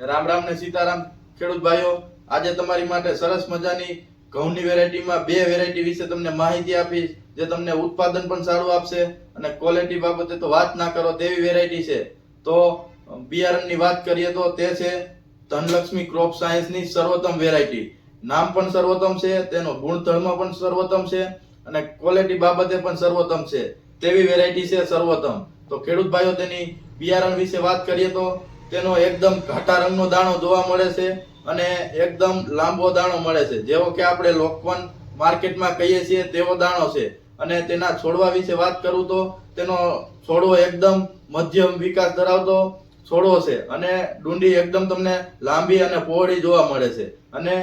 રામ રામ ને સીતારામ ખેડૂત ભાઈઓ, આજે તમારી માટે સરસ મજાની ઘઉંની વેરાયટીમાં બે વેરાયટી વિશે તમને માહિતી આપીશ, જે તમને ઉત્પાદન પણ સારું આપશે અને ક્વોલિટી બાબતે તો વાત ના કરો તેવી વેરાયટી છે. તો બિયારણની વાત કરીએ તો તે છે ધનલક્ષ્મી ક્રોપ સાયન્સની સર્વોત્તમ વેરાયટી. નામ પણ સર્વોત્તમ છે, તેનો ગુણધર્મ પણ સર્વોત્તમ છે અને ક્વોલિટી બાબતે પણ સર્વોત્તમ છે. તેવી વેરાયટી છે સર્વોત્તમ. તો ખેડૂત ભાઈઓ, તેની બિયારણ વિશે વાત કરીએ તો તેનો એકદમ ઘાટા રંગનો દાણો જોવા મળે છે અને એકદમ લાંબો દાણો મળે છે. જેવો કે આપણે લોકવન માર્કેટમાં કહીએ છીએ તેવો દાણો છે. અને તેના છોડવા વિશે વાત કરું તો તેનો છોડવો એકદમ મધ્યમ વિકાસ ધરાવતો છોડવો છે અને ડુંડી એકદમ તમને લાંબી અને પહોળી જોવા મળે છે. અને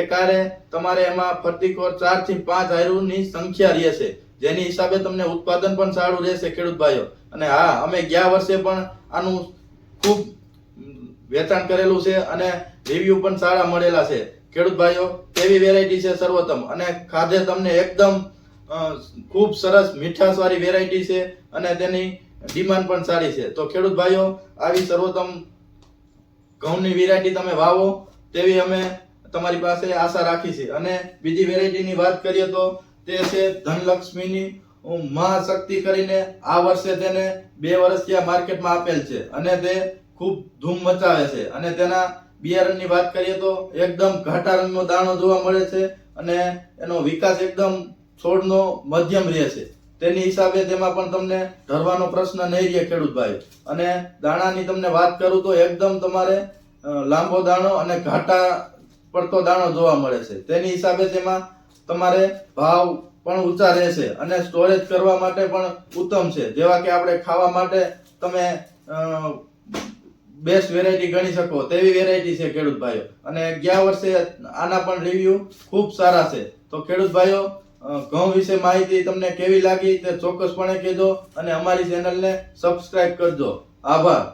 એકારે તમારે એમાં ફરતીકોર ચારથી પાંચ આયરુની સંખ્યા રહેશે જેની હિસાબે તમને ઉત્પાદન પણ સારું રહેશે ખેડૂત ભાઈઓ. અને હા, અમે ગયા વર્ષે પણ આનું ખૂબ વેચાણ કરેલું છે અને રિવ્યુ પણ સારા મળેલા છે. ખેડૂત ભાઈઓ તેવી વેરાયટી છે સર્વોત્તમ? અને ખાધે તમને એકદમ ખૂબ સરસ મીઠાશવાળી વેરાયટી છે અને તેની ડિમાન્ડ પણ સારી છે. તો ખેડૂત ભાઈઓ, આવી સર્વોત્તમ ઘઉંની વેરાયટી તમે વાવો, તેવી અમે તમારી પાસે આશા રાખી છે. અને બીજી વેરાયટીની વાત કરીએ તો તે છે ધનલક્ષ્મીની મહાશક્તિ કરીને આ વર્ષે તેને બે વર્ષ ત્યાં માર્કેટમાં આપેલ છે અને તે ખૂબ ધૂમ મચાવે છે. અને તેના બિયારણની વાત કરીએ તો એકદમ ઘાટા રંગનો દાણો જોવા મળે છે અને એનો વિકાસ એકદમ છોડનો મધ્યમ રહે છે. તેની હિસાબે તેમાં પણ તમને ઢરવાનો પ્રશ્ન નહીં રહે, ખેડૂત ભાઈ. અને દાણાની તમને વાત કરું તો એકદમ તમારે લાંબો દાણો અને ઘાટા પડતો દાણો જોવા મળે છે. તેની હિસાબે તેમાં તમારે ભાવ પણ ઊંચા રહેશે અને સ્ટોરેજ કરવા માટે પણ ઉત્તમ છે. જેવા કે આપણે ખાવા માટે તમે બેસ્ટ વેરાયટી ગણી શકો તેવી વેરાયટી છે ખેડૂત ભાઈઓ અને ગયા વર્ષે આના પણ રિવ્યુ ખૂબ સારા છે. તો ખેડૂત ભાઈઓ ઘઉં વિશે માહિતી તમને કેવી લાગી તે ચોક્કસપણે કહેજો અને અમારી ચેનલને સબસ્ક્રાઇબ કરજો. આભાર.